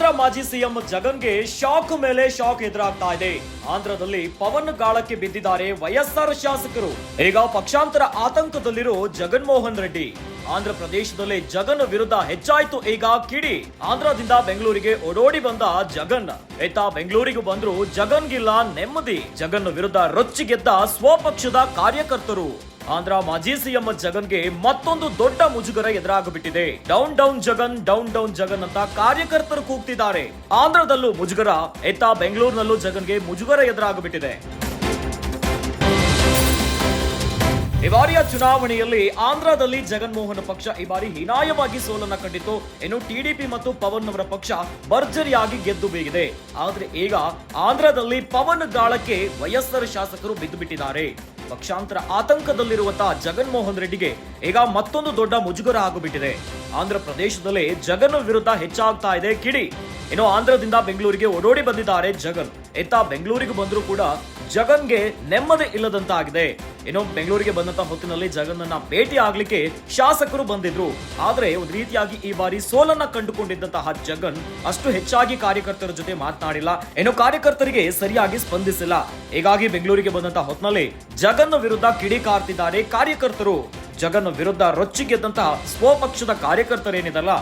ಮಾಜಿ ಸಿಎಂ ಜಗನ್ಗೆ ಶಾಕ್ ಮೇಲೆ ಶಾಕ್ ಎದುರಾಗ್ತಾ ಇದೆ. ಆಂಧ್ರದಲ್ಲಿ ಪವನ್ ಗಾಳಕ್ಕೆ ಬಿದ್ದಿದ್ದಾರೆ ವೈಎಸ್ಆರ್ ಶಾಸಕರು. ಈಗ ಪಕ್ಷಾಂತರ ಆತಂಕದಲ್ಲಿರೋ ಜಗನ್ಮೋಹನ್ ರೆಡ್ಡಿ. ಆಂಧ್ರ ಪ್ರದೇಶದಲ್ಲಿ ಜಗನ್ ವಿರುದ್ಧ ಹೆಚ್ಚಾಯ್ತು ಈಗ ಕಿಡಿ. ಆಂಧ್ರದಿಂದ ಬೆಂಗಳೂರಿಗೆ ಓಡೋಡಿ ಬಂದ ಜಗನ್. ಇತ್ತ ಬೆಂಗಳೂರಿಗೆ ಬಂದ್ರು ಜಗನ್ಗಿಲ್ಲ ನೆಮ್ಮದಿ. ಜಗನ್ ವಿರುದ್ಧ ರೊಚ್ಚಿಗೆದ್ದ ಸ್ವಪಕ್ಷದ ಕಾರ್ಯಕರ್ತರು. ಆಂಧ್ರ ಮಾಜಿ ಸಿಎಂ ಜಗನ್ಗೆ ಮತ್ತೊಂದು ದೊಡ್ಡ ಮುಜುಗರ ಎದುರಾಗಬಿಟ್ಟಿದೆ. Down down Jagan, down down Jagan ಅಂತ ಕಾರ್ಯಕರ್ತರು ಕೂಗ್ತಿದ್ದಾರೆ. ಆಂಧ್ರದಲ್ಲೂ ಮುಜುಗರ ಎತ್ತ ಬೆಂಗಳೂರಿನಲ್ಲೂ ಜಗನ್ಗೆ ಮುಜುಗರ ಎದುರಾಗಬಿಟ್ಟಿದೆ. ಈ ಬಾರಿಯ ಚುನಾವಣೆಯಲ್ಲಿ ಆಂಧ್ರದಲ್ಲಿ ಜಗನ್ಮೋಹನ್ ಪಕ್ಷ ಈ ಬಾರಿ ಹೀನಾಯವಾಗಿ ಸೋಲನ್ನ ಕಂಡಿತು ಇನ್ನು ಟಿಡಿಪಿ ಮತ್ತು ಪವನ್ ಅವರ ಪಕ್ಷ ಭರ್ಜರಿಯಾಗಿ ಗೆದ್ದು ಬೀಗಿದೆ. ಆದ್ರೆ ಈಗ ಆಂಧ್ರದಲ್ಲಿ ಪವನ್ ಗಾಳಕ್ಕೆ ವಯಸ್ಸರ ಶಾಸಕರು ಬಿದ್ದು ಬಿಟ್ಟಿದ್ದಾರೆ ಪಕ್ಷಾಂತರ ಆತಂಕದಲ್ಲಿರುವಂತಹ ಜಗನ್ಮೋಹನ್ ರೆಡ್ಡಿಗೆ ಈಗ ಮತ್ತೊಂದು ದೊಡ್ಡ ಮುಜುಗರ ಆಗಿಬಿಟ್ಟಿದೆ. ಆಂಧ್ರ ಪ್ರದೇಶದಲ್ಲಿ ಜಗನ್ ವಿರುದ್ಧ ಹೆಚ್ಚಾಗ್ತಾ ಇದೆ ಕಿಡಿ. ಇನ್ನು ಆಂಧ್ರದಿಂದ ಬೆಂಗಳೂರಿಗೆ ಓಡೋಡಿ ಬಂದಿದ್ದಾರೆ ಜಗನ್. ಇತ್ತ ಬೆಂಗಳೂರಿಗೆ ಬಂದರೂ ಕೂಡ ಜಗನ್ಗೆ ನೆಮ್ಮದಿ ಇಲ್ಲದಂತಾಗಿದೆ. ಇನ್ನು ಬೆಂಗಳೂರಿಗೆ ಬಂದಂತ ಹೊತ್ತಿನಲ್ಲಿ ಜಗನ್ನನ್ನ ಭೇಟಿ ಆಗ್ಲಿಕ್ಕೆ ಶಾಸಕರು ಬಂದಿದ್ರು. ಆದ್ರೆ ಒಂದು ರೀತಿಯಾಗಿ ಈ ಬಾರಿ ಸೋಲನ್ನ ಕಂಡುಕೊಂಡಿದ್ದಂತಹ ಜಗನ್ ಅಷ್ಟು ಹೆಚ್ಚಾಗಿ ಕಾರ್ಯಕರ್ತರ ಜೊತೆ ಮಾತನಾಡಿಲ್ಲ. ಏನೋ ಕಾರ್ಯಕರ್ತರಿಗೆ ಸರಿಯಾಗಿ ಸ್ಪಂದಿಸಿಲ್ಲ. ಹೀಗಾಗಿ ಬೆಂಗಳೂರಿಗೆ ಬಂದಂತ ಹೊತ್ತಿನಲ್ಲಿ ಜಗನ್ ವಿರುದ್ಧ ಕಿಡಿಕಾರ್ತಿದ್ದಾರೆ ಕಾರ್ಯಕರ್ತರು. ಜಗನ್ ವಿರುದ್ಧ ರೊಚ್ಚಿಗೆದ್ದಂತಹ ಸ್ವಪಕ್ಷದ ಕಾರ್ಯಕರ್ತರೇನಿದಲ್ಲ.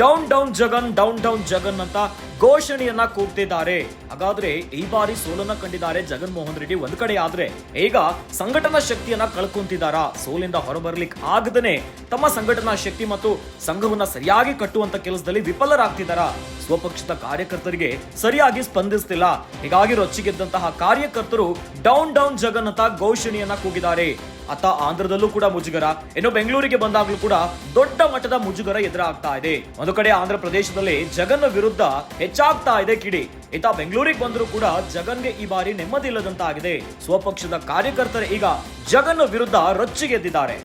Down down Jagan, down down Jagan ಅಂತ ಘೋಷಣೆಯನ್ನ ಕೂಗ್ತಿದ್ದಾರೆ. ಹಾಗಾದ್ರೆ ಈ ಬಾರಿ ಸೋಲನ್ನ ಕಂಡಿದ್ದಾರೆ ಜಗನ್ ಮೋಹನ್ ರೆಡ್ಡಿ ಒಂದ್ ಕಡೆ ಆದ್ರೆ ಈಗ ಸಂಘಟನಾ ಶಕ್ತಿಯನ್ನ ಕಳ್ಕೊಂತಿದ್ದಾರಾ? ಸೋಲಿಂದ ಹೊರಬರ್ಲಿಕ್ಕೆ ಆಗದನೆ ತಮ್ಮ ಸಂಘಟನಾ ಶಕ್ತಿ ಮತ್ತು ಸಂಘವನ್ನ ಸರಿಯಾಗಿ ಕಟ್ಟುವಂತ ಕೆಲಸದಲ್ಲಿ ವಿಫಲರಾಗ್ತಿದಾರಾ ಸ್ವಪಕ್ಷದ ಕಾರ್ಯಕರ್ತರಿಗೆ ಸರಿಯಾಗಿ ಸ್ಪಂದಿಸ್ತಿಲ್ಲ. ಹೀಗಾಗಿ ರೊಚ್ಚಿಗೆದ್ದಂತಹ ಕಾರ್ಯಕರ್ತರು ಡೌನ್ ಡೌನ್ ಜಗನ್ ಅಂತ ಘೋಷಣೆಯನ್ನ ಕೂಗಿದ್ದಾರೆ. ಅತ್ತ ಆಂಧ್ರದಲ್ಲೂ ಕೂಡ ಮುಜುಗರ. ಇನ್ನು ಬೆಂಗಳೂರಿಗೆ ಬಂದಾಗಲೂ ಕೂಡ ದೊಡ್ಡ ಮಟ್ಟದ ಮುಜುಗರ ಎದುರಾಗ್ತಾ ಇದೆ. ಒಂದು ಕಡೆ ಆಂಧ್ರ ಪ್ರದೇಶದಲ್ಲಿ ಜಗನ್ ವಿರುದ್ಧ ಹೆಚ್ಚಾಗ್ತಾ ಇದೆ ಕಿಡಿ. ಇತ್ತ ಬೆಂಗಳೂರಿಗೆ ಬಂದರೂ ಕೂಡ ಜಗನ್ಗೆ ಈ ಬಾರಿ ನೆಮ್ಮದಿ ಇಲ್ಲದಂತಾಗಿದೆ ಸ್ವಪಕ್ಷದ ಕಾರ್ಯಕರ್ತರು ಈಗ ಜಗನ್ ವಿರುದ್ಧ ರೊಚ್ಚಿಗೆದ್ದಿದ್ದಾರೆ.